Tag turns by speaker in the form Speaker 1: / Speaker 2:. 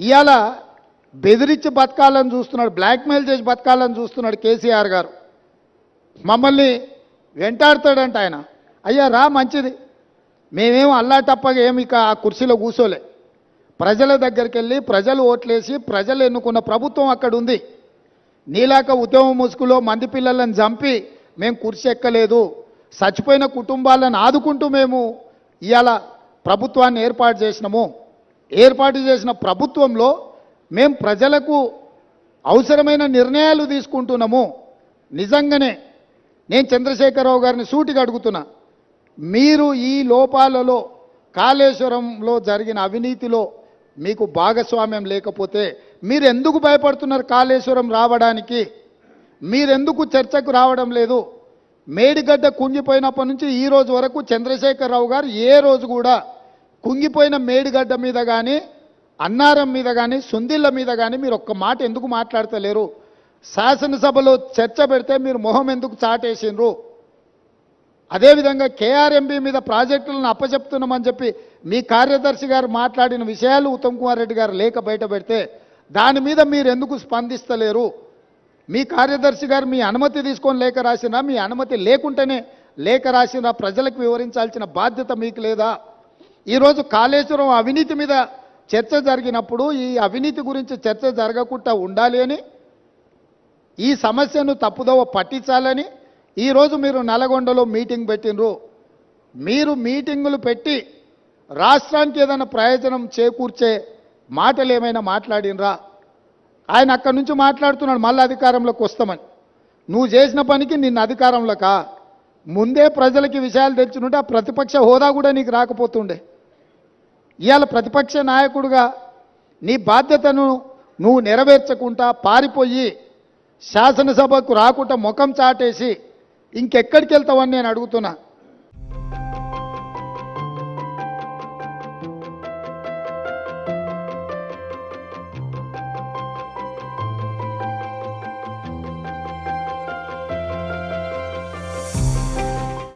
Speaker 1: ఇవాళ బెదిరించి బతకాలని చూస్తున్నాడు బ్లాక్మెయిల్ చేసి బతకాలని చూస్తున్నాడు కేసీఆర్ గారు. మమ్మల్ని వెంటాడుతాడంట ఆయన. అయ్యా రా మంచిది. మేమేం అల్లా తప్పగా ఏమి ఇక ఆ కుర్చీలో కూర్చోలే ప్రజల దగ్గరికి వెళ్ళి ప్రజలు ఓట్లేసి ప్రజలు ఎన్నుకున్న ప్రభుత్వం అక్కడ ఉంది. నీలాక ఉద్యమ ముసుగులో మంది పిల్లలను చంపి మేము కుర్చీ ఎక్కలేదు. చచ్చిపోయిన కుటుంబాలను ఆదుకుంటూ మేము ఇవాళ ప్రభుత్వాన్ని ఏర్పాటు చేసినాము. ఏర్పాటు చేసిన ప్రభుత్వంలో మేము ప్రజలకు అవసరమైన నిర్ణయాలు తీసుకుంటున్నాము. నిజంగానే నేను చంద్రశేఖరరావు గారిని సూటిగా అడుగుతున్నా. మీరు ఈ లోపాలలో కాళేశ్వరంలో జరిగిన అవినీతిలో మీకు భాగస్వామ్యం లేకపోతే మీరు ఎందుకు భయపడుతున్నారు కాళేశ్వరం రావడానికి? మీరెందుకు చర్చకు రావడం లేదు? మేడిగడ్డ కుంగిపోయినప్పటి నుంచి ఈ రోజు వరకు చంద్రశేఖరరావు గారు ఏ రోజు కూడా కుంగిపోయిన మేడిగడ్డ మీద కానీ అన్నారం మీద కానీ సుందిళ్ళ మీద కానీ మీరు ఒక్క మాట ఎందుకు మాట్లాడతలేరు? శాసనసభలో చర్చ పెడితే మీరు మొహం ఎందుకు చాటేసిండ్రు? అదేవిధంగా కేఆర్ఎంబి మీద ప్రాజెక్టులను అప్పచెప్తున్నామని చెప్పి మీ కార్యదర్శి గారు మాట్లాడిన విషయాలు ఉత్తమ్ కుమార్ రెడ్డి గారు లేఖ బయట పెడితే దాని మీద మీరు ఎందుకు స్పందిస్తలేరు? మీ కార్యదర్శి గారు మీ అనుమతి తీసుకొని లేఖ రాసినా మీ అనుమతి లేకుంటేనే లేఖ రాసినా ప్రజలకు వివరించాల్సిన బాధ్యత మీకు లేదా? ఈరోజు కాళేశ్వరం అవినీతి మీద చర్చ జరిగినప్పుడు ఈ అవినీతి గురించి చర్చ జరగకుండా ఉండాలి అని ఈ సమస్యను తప్పుదోవ పట్టించాలని ఈరోజు మీరు నల్గొండలో మీటింగ్ పెట్టినరు మీరు మీటింగులు పెట్టి రాష్ట్రానికి ఏదైనా ప్రయోజనం చేకూర్చే మాటలు ఏమైనా మాట్లాడినరా? ఆయన అక్కడి నుంచి మాట్లాడుతున్నాడు మళ్ళీ అధికారంలోకి వస్తామని. నువ్వు చేసిన పనికి నిన్న అధికారంలోకా? ముందే ప్రజలకి విషయాలు తెచ్చినుంటే ఆ ప్రతిపక్ష హోదా కూడా నీకు రాకపోతుండే. ఇవాళ ప్రతిపక్ష నాయకుడుగా నీ బాధ్యతను నువ్వు నెరవేర్చకుండా పారిపోయి శాసనసభకు రాకుండా ముఖం చాటేసి ఇంకెక్కడికి వెళ్తావని నేను అడుగుతున్నా.